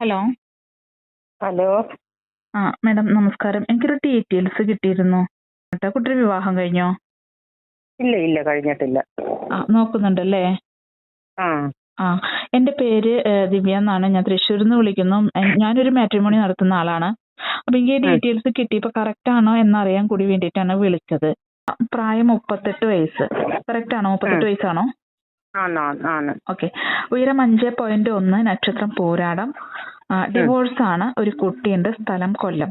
Hello. Hello. ആ madam നമസ്കാരം. എനിക്കൊരു ഡീറ്റെയിൽസ് കിട്ടിയിരുന്നു. കേട്ടോ കുട്ടിയുടെ വിവാഹം കഴിഞ്ഞോ? ഇല്ല ഇല്ല കഴിഞ്ഞിട്ടില്ല. ആ നോക്കുന്നുണ്ടല്ലേ? ആ. ആ എന്റെ പേര് ദിവ്യ എന്നാണ്. ഞാൻ തൃശ്ശൂരിൽ നിന്ന് വിളിക്കുന്നു ഞാനൊരു മാട്രിമോണി നടത്തുന്ന ആളാണ്. അപ്പൊ എനിക്ക് ഡീറ്റെയിൽസ് കിട്ടിയപ്പോൾ കറക്റ്റ് ആണോ എന്നറിയാൻ കൂടി വേണ്ടിയിട്ടാണ് വിളിച്ചത്. പ്രായം മുപ്പത്തെട്ട് വയസ്സ്. കറക്റ്റ് ആണോ മുപ്പത്തെട്ട് വയസ്സാണോ? ഓക്കെ. ഉയരം അഞ്ച് പോയിന്റ് ഒന്ന് നക്ഷത്രം പോരാടം. ഡിവോഴ്സ് ആണ്. ഒരു കുട്ടിയുണ്ട് സ്ഥലം കൊല്ലം.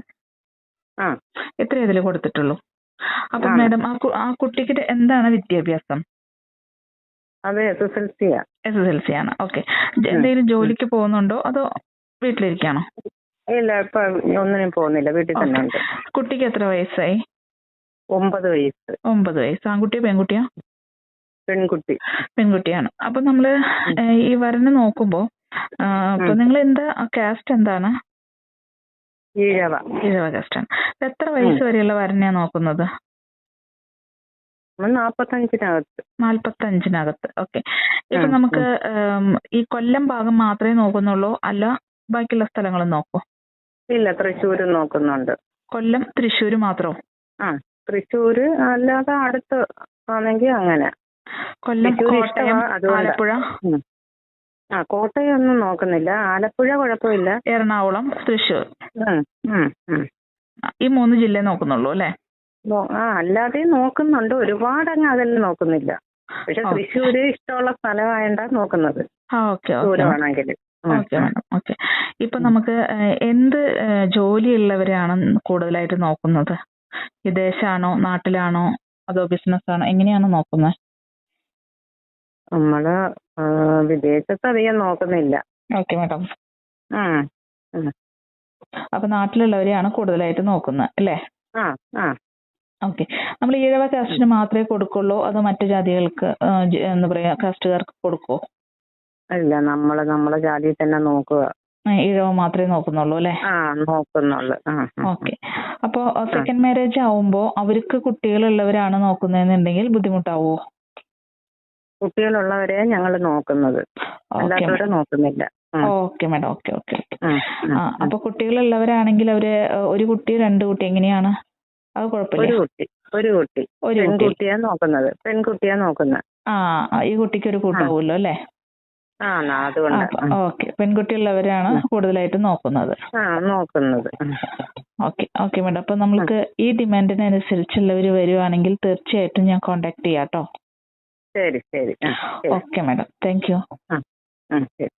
ആ. എത്ര ഇതിൽ കൊടുത്തിട്ടുള്ളൂ? അപ്പൊ മാഡം ആ കുട്ടിക്ക് എന്താണ് വിദ്യാഭ്യാസം? അത് എസ് എസ് എൽ സിയാ എസ് എസ് എൽ സി ആണ്. ഓക്കെ. എന്തെങ്കിലും ജോലിക്ക് പോകുന്നുണ്ടോ? അതോ വീട്ടിലിരിക്കാണോ? ഇല്ല ഇപ്പൊ ഒന്നിനും പോകുന്നില്ല. വീട്ടിൽ തന്നെ കുട്ടിക്ക് എത്ര വയസ്സായി? ഒമ്പത് വയസ്സ്. ഒമ്പത് വയസ്സ്. ആൺകുട്ടിയോ പെൺകുട്ടിയോ? പെൺകുട്ടി. പെൺകുട്ടിയാണ്. അപ്പൊ നമ്മൾ ഈ വരനെ നോക്കുമ്പോ അപ്പൊ നിങ്ങൾ എന്താ കാസ്റ്റ് എന്താണ്? ഈഴവ. ഇഴവ കാസ്റ്റ് ആണ്. എത്ര വയസ്സ് വരെയുള്ള വരനെയാ നോക്കുന്നത്? നാൽപ്പത്തഞ്ചിനകത്ത് ഓക്കെ. ഇപ്പൊ നമുക്ക് ഈ കൊല്ലം ഭാഗം മാത്രമേ നോക്കുന്നുള്ളൂ അല്ല ബാക്കിയുള്ള സ്ഥലങ്ങളും നോക്കൂ? ഇല്ല തൃശ്ശൂര് നോക്കുന്നുണ്ട്. കൊല്ലം തൃശ്ശൂര് മാത്രമോ ആ തൃശ്ശൂര് അല്ലാതെ അടുത്ത് ആണെങ്കിൽ അങ്ങനെ. കൊല്ലം കോട്ടയം ആലപ്പുഴ. ആ കോട്ടയം ഒന്നും നോക്കുന്നില്ല. ആലപ്പുഴ കുഴപ്പമില്ല. എറണാകുളം തൃശൂർ. ഈ മൂന്ന് ജില്ല നോക്കുന്നുള്ളൂ അല്ലേ? ആ അല്ലാതെ നോക്കുന്നുണ്ട്. ഒരുപാട് അങ്ങ് അതെല്ലാം നോക്കുന്നില്ല. പക്ഷെ. തൃശ്ശൂര് ഇഷ്ടമുള്ള സ്ഥലമായണ്ട നോക്കുന്നത്. ആ ഓക്കെ ഓക്കെ. ദൂരമാണെങ്കിൽ ഓക്കെ മാഡം ഓക്കെ. ഇപ്പൊ നമുക്ക് എന്ത് ജോലിയുള്ളവരെയാണ് കൂടുതലായിട്ട് നോക്കുന്നത്? വിദേശാണോ നാട്ടിലാണോ അതോ ബിസിനസ് ആണോ എങ്ങനെയാണ് നോക്കുന്നത്? നമ്മൾ ആ, വിദേശത്ത് അധികം നോക്കുന്നില്ല. Okay madam. ആഹ്. ഉം. അപ്പൊ നാട്ടിലുള്ളവരെയാണ് കൂടുതലായിട്ട് നോക്കുന്നത് അല്ലേ? ആ ആ. ഓക്കെ. നമ്മൾ ഈഴവ കാസ്റ്റിന് മാത്രമേ കൊടുക്കുള്ളൂ അതോ മറ്റു ജാതികൾക്ക് ആ, ജ- എന്താ പറയാ കാസ്റ്റുകാർക്ക് കൊടുക്കോ? ഇല്ല നമ്മൾ നമ്മളെ ജാതിയിൽ തന്നെ നോക്കുക. ആ, ഈഴവ മാത്രമേ നോക്കുന്നുള്ളൂ അല്ലേ? ആ നോക്കുന്നുള്ളു. ആ ആ. ഓക്കെ. അപ്പോ സെക്കൻഡ് മാരേജ് ആവുമ്പോ അവർക്ക് കുട്ടികളുള്ളവരാണ് നോക്കുന്നതെന്നുണ്ടെങ്കിൽ ബുദ്ധിമുട്ടാവോ? കുട്ടികളുള്ളവരെ ഞങ്ങൾ നോക്കുന്നത്. അല്ലാത്തവരെ നോക്കുന്നില്ല. Okay madam. Okay okay. ആ അപ്പൊ കുട്ടികളുള്ളവരാണെങ്കിൽ അവർ ഒരു കുട്ടി രണ്ട് കുട്ടി എങ്ങനെയാണ്? അത് ഒരു കുഴപ്പമില്ല കുട്ടി ഒരു കുട്ടി. ഒരു കുട്ടി. പെൺകുട്ടിയാ നോക്കുന്നത്. പെൺകുട്ടിയാ നോക്കുന്നത്. ആ ഈ കുട്ടിക്ക് ഒരു കൂട്ടാവുമല്ലോ അല്ലേ. ഓക്കെ. പെൺകുട്ടിയുള്ളവരാണ് കൂടുതലായിട്ട് നോക്കുന്നത്. നോക്കുന്നത്. Okay okay madam. അപ്പൊ നമ്മൾക്ക് ഈ ഡിമാൻഡിനനുസരിച്ചുള്ളവർ വരുവാണെങ്കിൽ തീർച്ചയായിട്ടും ഞാൻ കോണ്ടാക്ട് ചെയ്യാം കേട്ടോ ശരി ശരി. ആ ശരി. ഓക്കെ മാഡം താങ്ക് യു ഉം, ശരി.